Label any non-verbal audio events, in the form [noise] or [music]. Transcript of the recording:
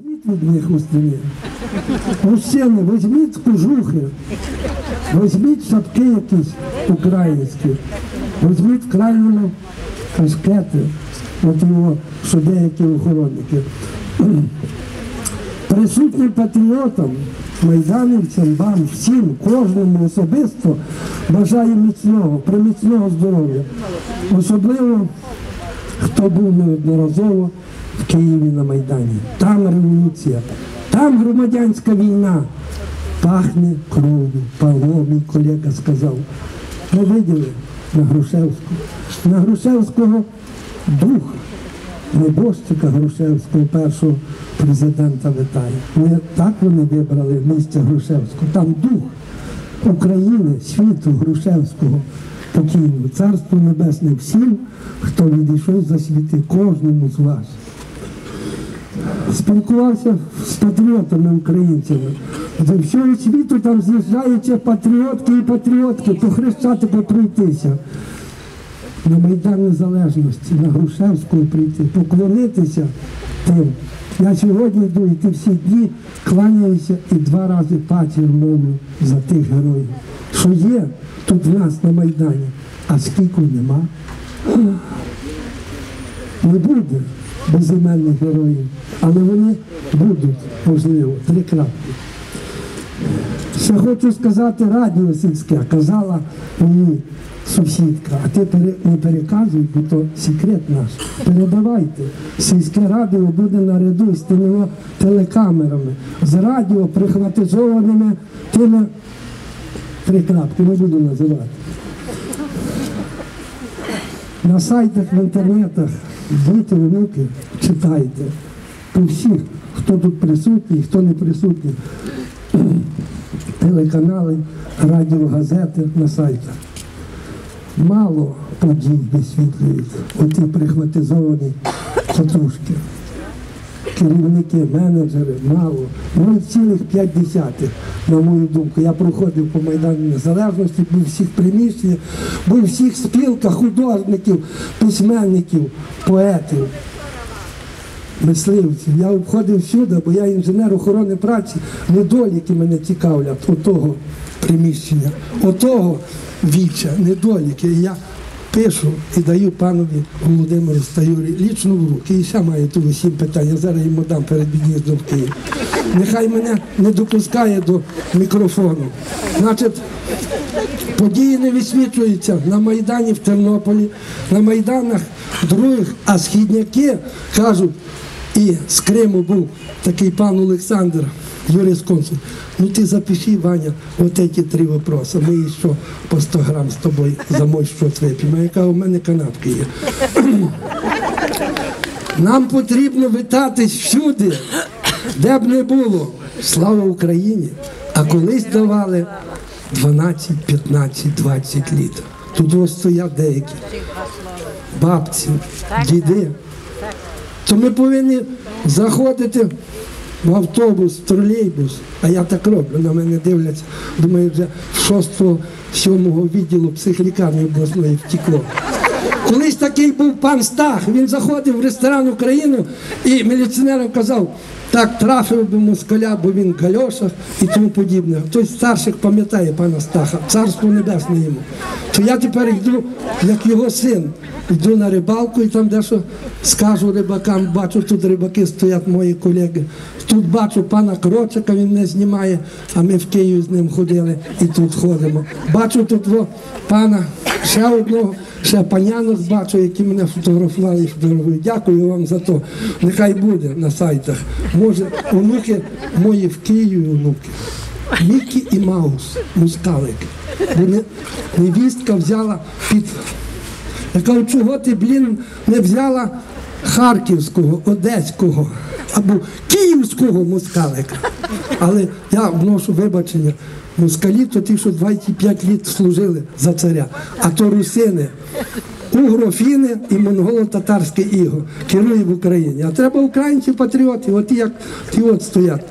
Візьміть від них у стіні. Мужчини, візьміть кожухи, візьміть шапки якісь українські, візьміть крайньому кашкети, от його, що деякі охоронники. [clears throat] Присутнім патріотам, майданівцям, вам, всім, кожному особисто бажаю міцного, приміцного здоров'я. Особливо, хто був неодноразово в Києві на Майдані. Там революція, там громадянська війна. Пахне кров'ю. Павло, мій колега сказав. Ми виділи на Грушевську. На Грушевського дух небожчика Грушевського, першого президента Виталія. Не так вони вибрали місце Грушевського. Там дух України, світу Грушевського покійного. Царство Небесне всім, хто відійшов за світи, кожному з вас. Спілкувався з патріотами українцями. З всього світу там з'їжджаються патріотки і патріотки по Хрещатику пройтися на Майдан Незалежності, на Грушевського прийти, поклонитися тим. Я сьогодні йду і ті всі дні кланяюся і два рази патір мовлю за тих героїв, що є тут в нас на Майдані, а скільки нема. Не буде безіменних героїв, але вони будуть, можливо, крапки. Ще хочу сказати радіо сільське, казала мені сусідка, а ти не переказуй, бо то секрет наш. Передавайте. Сільське радіо буде наряду з тими телекамерами, з радіо прихватизованими тими три крапки, не буду називати. На сайтах, в інтернетах, діти, внуки, читайте. По всіх, хто тут присутній, хто не присутній телеканали, радіогазети на сайтах. Мало подій висвітлюють оті прихватизовані катушки. Керівники, менеджери, мало. 0,5, на мою думку. Я проходив по Майдану Незалежності, був всіх приміщеннях, був у всіх спілках художників, письменників, поетів мисливців. Я обходив всюди, бо я інженер охорони праці, недоліки мене цікавлять отого приміщення, отого віча, недоліки. Я пишу і даю панові Володимиру Стаюрі лічно в руки. І ще маю тут усім питання. Зараз йому дам перед від'їздом в Київ. Нехай мене не допускає до мікрофону. Значить, Події не висвітлюються на Майдані в Тернополі, на Майданах других, а східняки кажуть, і з Криму був такий пан Олександр, юрисконсул. Ну ти запиши, Ваня, от ці три вопроси. Ми ще по 100 грам з тобою за мой вип'ємо. Яка у мене канапки є. Нам потрібно витатись всюди, де б не було. Слава Україні! А колись давали 12, 15, 20 літ. Тут ось стоять деякі бабці, діди. То ми повинні заходити в автобус, в тролейбус, а я так роблю, на мене дивляться, думаю, вже в 6-7 відділу психлікарні обласної втекло. Колись такий був пан Стах, він заходив в ресторан Україну і міліціонерам казав, так трафив би москаля, бо він в гальошах і тому подібне. Хтось старших пам'ятає пана Стаха, царство небесне йому. То я тепер йду, як його син, йду на рибалку і там дещо скажу рибакам, бачу, тут рибаки стоять мої колеги. Тут бачу пана Крочика, він не знімає, а ми в Києві з ним ходили і тут ходимо. Бачу тут во, пана ще одного, ще панянок бачу, які мене фотографували і фотографують. Дякую вам за то. Нехай буде на сайтах. Може, онуки мої в Києві онуки. Мікі і Маус, мускалики. Бо не- невістка взяла під. Я кажу, чого ти, блін, не взяла Харківського, Одеського або Київського москалика. Але я вношу вибачення. Москалі то ті, що 25 літ служили за царя, а то русини, угрофіни і монголо-татарське іго керує в Україні. А треба українці патріоти, от як ті от стоять.